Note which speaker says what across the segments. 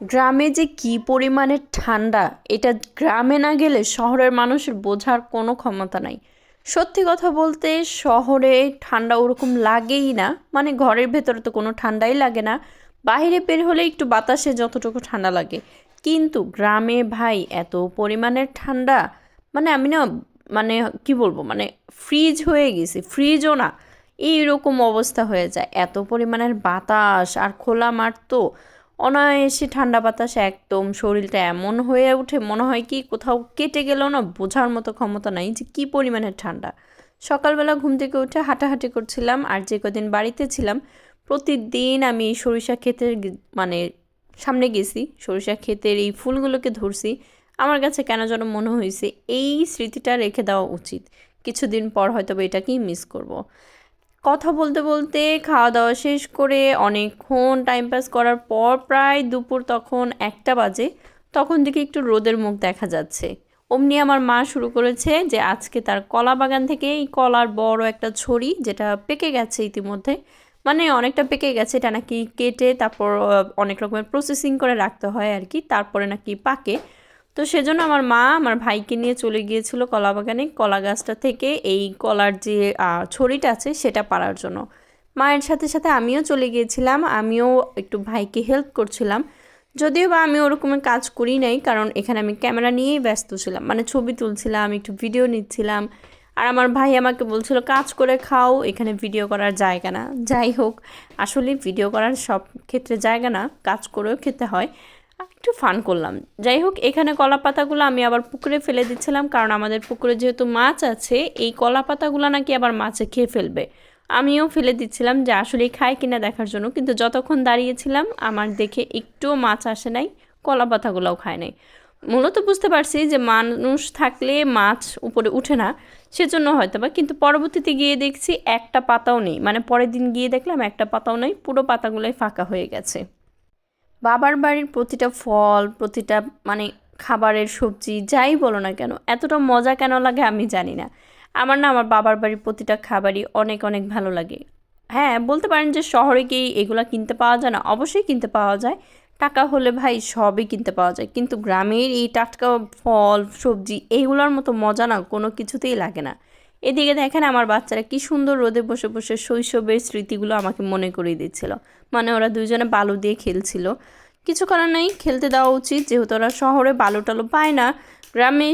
Speaker 1: গ্রামে যে কি পরিমাণে ঠান্ডা, এটা গ্রামে না গেলে শহরের মানুষের বোঝার কোনো ক্ষমতা নাই। সত্যি কথা বলতে শহরে ঠান্ডা ওরকম লাগেই না মানে ঘরের ভেতরে তো কোনো ঠান্ডাই লাগে না, বাইরে বের হলে একটু বাতাসে যতটুকু ঠান্ডা লাগে। কিন্তু গ্রামে ভাই এত পরিমাণের ঠান্ডা মানে আমি না মানে কি বলব মানে ফ্রিজ হয়ে গেছি ফ্রিজও না, এইরকম অবস্থা হয়ে যায়। এত পরিমাণের বাতাস আর খোলা মাঠ তো অনায়াসে ঠান্ডা বাতাস একদম শরীরটা এমন হয়ে ওঠে, মনে হয় কি কোথাও কেটে গেলেও না, বোঝার মতো ক্ষমতা নাই যে কী পরিমাণের ঠান্ডা। সকালবেলা ঘুম থেকে উঠে হাঁটাহাঁটি করছিলাম আর যে কদিন বাড়িতে ছিলাম, প্রতিদিন আমি সরিষা ক্ষেতের মানে সামনে গেছি, সরিষা ক্ষেতের এই ফুলগুলোকে ধরছি। আমার কাছে কেন যেন মনে হয়েছে এই স্মৃতিটা রেখে দেওয়া উচিত। কিছুদিন পর হয়তো এটাকেই মিস করব। কথা বলতে বলতে খাওয়া দাওয়া শেষ করে অনেকক্ষণ টাইম পাস করার পর প্রায় দুপুর তখন একটা বাজে, তখন থেকে একটু রোদের মুখ দেখা যাচ্ছে। অমনি আমার মা শুরু করেছে যে আজকে তার কলা বাগান থেকে এই কলার বড় একটা ছড়ি যেটা পেকে গেছে ইতিমধ্যে। মানে অনেকটা পেকে গেছে, এটা নাকি কেটে তারপর অনেক রকমের প্রসেসিং করে রাখতে হয় আর কি, তারপরে নাকি পাকে। তো সেজন্য আমার মা আমার ভাইকে নিয়ে চলে গিয়েছিল কলা বাগানে কলা গাছটা থেকে এই কলার যে ছড়িটা আছে সেটা পাড়ার জন্য। মায়ের সাথে সাথে আমিও চলে গিয়েছিলাম, আমিও একটু ভাইকে হেল্প করছিলাম। যদিও বা আমি ওরকমের কাজ করি নাই, কারণ এখানে আমি ক্যামেরা নিয়েই ব্যস্ত ছিলাম। মানে ছবি তুলছিলাম, একটু ভিডিও নিচ্ছিলাম। আর আমার ভাই আমাকে বলছিল, কাজ করে খাও, এখানে ভিডিও করার জায়গা না। যাই হোক, আসলে ভিডিও করার সব ক্ষেত্রে জায়গা না, কাজ করেও খেতে হয়। একটু ফান করলাম। যাই হোক এখানে কলা পাতাগুলো আমি আবার পুকুরে ফেলে দিচ্ছিলাম, কারণ আমাদের পুকুরে যেহেতু মাছ আছে, এই কলা পাতাগুলো নাকি আবার মাছে খেয়ে ফেলবে। আমিও ফেলে দিচ্ছিলাম যে আসলে খায় কিনা দেখার জন্য, কিন্তু যতক্ষণ দাঁড়িয়েছিলাম, আমার দেখে একটুও মাছ আসে নাই কলা পাতাগুলোও খায় নাই। মূলত বুঝতে পারছি যে মানুষ থাকলে মাছ উপরে উঠে না, সেজন্য হয়তো বা কিন্তু পরবর্তীতে গিয়ে দেখছি একটা পাতাও নেই। মানে পরের দিন গিয়ে দেখলাম একটা পাতাও নেই, পুরো পাতাগুলোই ফাঁকা হয়ে গেছে। বাবার বাড়ির প্রতিটা ফল, প্রতিটা মানে খাবারের সবজি, যাই বলো না কেন, এতটা মজা কেন লাগে আমি জানি না। আমার না আমার বাবার বাড়ির প্রতিটা খাবারই অনেক অনেক ভালো লাগে। হ্যাঁ বলতে পারেন যে শহরে কি এগুলো কিনতে পাওয়া যায় না, অবশ্যই কিনতে পাওয়া যায়। টাকা হলে ভাই সবই কিনতে পাওয়া যায়, কিন্তু গ্রামের এই টাটকা ফল, সবজি, এইগুলোর মতো মজা না কোনো কিছুতেই লাগে না। এদিকে দেখেন আমার বাচ্চারা কি সুন্দর রোদে বসে বসে শৈশবের স্মৃতিগুলো আমাকে মনে করিয়ে দিচ্ছিল। মানে ওরা দুজনে বালু দিয়ে খেলছিল। কিছু করার নেই, খেলতে দেওয়া উচিত। যেহেতু ওরা শহরে বালু টালু পায় না, গ্রামে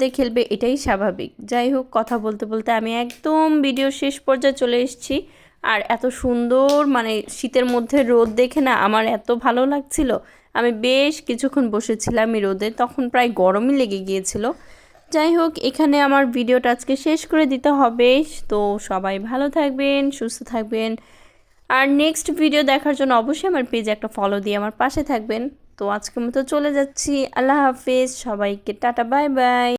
Speaker 1: দিয়ে খেলবে, এটাই স্বাভাবিক। যাই হোক, কথা বলতে বলতে আমি একদম ভিডিও শেষ পর্যায়ে চলে এসেছি। আর এত সুন্দর মানে শীতের মধ্যে রোদ দেখে না আমার এত ভালো লাগছিল। আমি বেশ কিছুক্ষণ বসেছিলাম এই রোদে, তখন প্রায় গরমই লেগে গিয়েছিল। যাই হোক, এখানে আমার ভিডিওটা আজকে শেষ করে দিতে হবে। তো সবাই ভালো থাকবেন, সুস্থ থাকবেন। আর নেক্সট ভিডিও দেখার জন্য অবশ্যই আমার পেজে একটা ফলো দিয়ে আমার পাশে থাকবেন। তো আজকের মতো চলে যাচ্ছি। আল্লাহ হাফিজ। সবাইকে টাটা বাই বাই